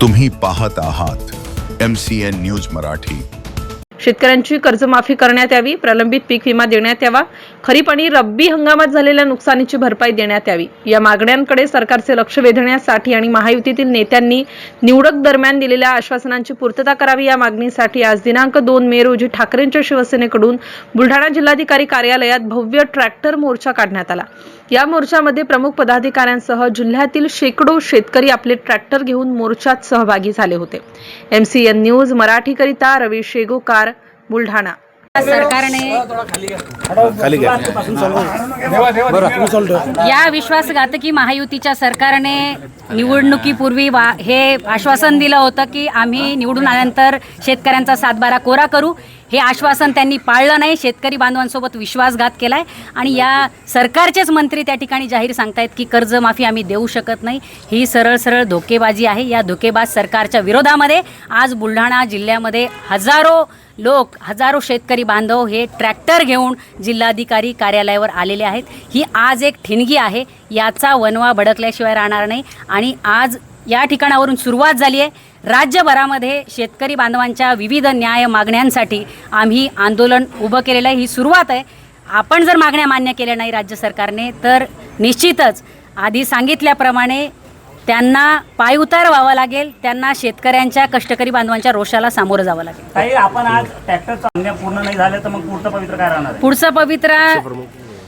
तुम्ही पाहत आहात M C N news Marathi. शेतकऱ्यांची कर्जमाफी करण्यात यावी प्रलंबित पीक विमा देण्यात यावा खरीप आणि रब्बी हंगामात झालेल्या नुकसानीची भरपाई देण्यात यावी. या मागण्यांकडे सरकारचे लक्ष वेधण्यासाठी आणि महायुतीतील नेत्यांनी निवडक दरम्यान दिलेल्या आश्वासनांची पूर्तता करावी या मागणीसाठी आज दिनांक दोन मे रोजी ठाकरेंच्या शिवसेनेकडून बुलढाणा जिल्हाधिकारी कार्यालयात भव्य ट्रॅक्टर मोर्चा काढण्यात आला. या मोर्चामध्ये प्रमुख पदाधिकाऱ्यांसह जिल्ह्यातील शेकडो शेतकरी आपले ट्रॅक्टर घेऊन मोर्चात सहभागी झाले होते. एमसीएन न्यूज मराठीकरिता रवी शेगोकार बुलढाणा. सरकारने या विश्वासघातकी महायुतीच्या सरकारने निवडणुकीपूर्वी वा हे आश्वासन दिलं होतं की आम्ही निवडून आल्यानंतर शेतकऱ्यांचा सातबारा कोरा करू. हे आश्वासन त्यांनी पाळलं नाही. शेतकरी बांधवांसोबत विश्वासघात केलाय. आणि या सरकारचेच मंत्री त्या ठिकाणी जाहीर सांगतायत की कर्जमाफी आम्ही देऊ शकत नाही. ही सरळ सरळ धोकेबाजी आहे. या धोकेबाज सरकारच्या विरोधामध्ये आज बुलढाणा जिल्ह्यामध्ये हजारो लोक हजारो शेतकरी बांधव हे ट्रॅक्टर घेऊन जिल्हाधिकारी कार्यालयावर आलेले आहेत. ही आज एक ठिणगी आहे. याचा वनवा भडकल्याशिवाय राहणार नाही. आणि आज या ठिकाणावरून सुरुवात झाली आहे. राज्यभरामध्ये शेतकरी बांधवांच्या विविध न्याय मागण्यांसाठी आम्ही आंदोलन उभं केलेलं आहे. ही सुरुवात आहे. आपण जर मागण्या मान्य केल्या नाही राज्य सरकारने तर निश्चितच आधी सांगितल्याप्रमाणे त्यांना पायउतार व्हावं लागेल त्यांना शेतकऱ्यांच्या कष्टकरी बांधवांच्या रोषाला सामोरं जावं लागेल. आपण आज ट्रॅक्टर पूर्ण नाही झाले तर मग पुढचं पवित्र काय राहणार? पुढचं पवित्र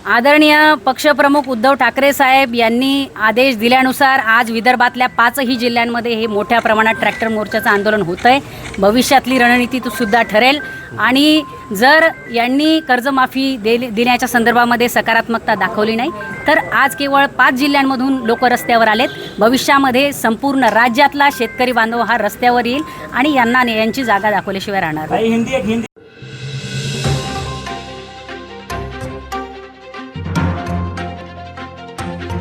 आदरणीय पक्षप्रमुख उद्धव ठाकरे साहेब यांनी आदेश दिल्यानुसार आज विदर्भातल्या पाचही जिल्ह्यांमध्ये हे मोठ्या प्रमाणात ट्रॅक्टर मोर्चाचं आंदोलन होतं आहे भविष्यातली रणनीती तु- सुद्धा ठरेल. आणि जर यांनी कर्जमाफी दे देण्याच्या संदर्भामध्ये सकारात्मकता दाखवली नाही तर आज केवळ पाच जिल्ह्यांमधून लोक रस्त्यावर आलेत. भविष्यामध्ये संपूर्ण राज्यातला शेतकरी बांधव हा रस्त्यावर येईल आणि यांना यांची जागा दाखवल्याशिवाय राहणार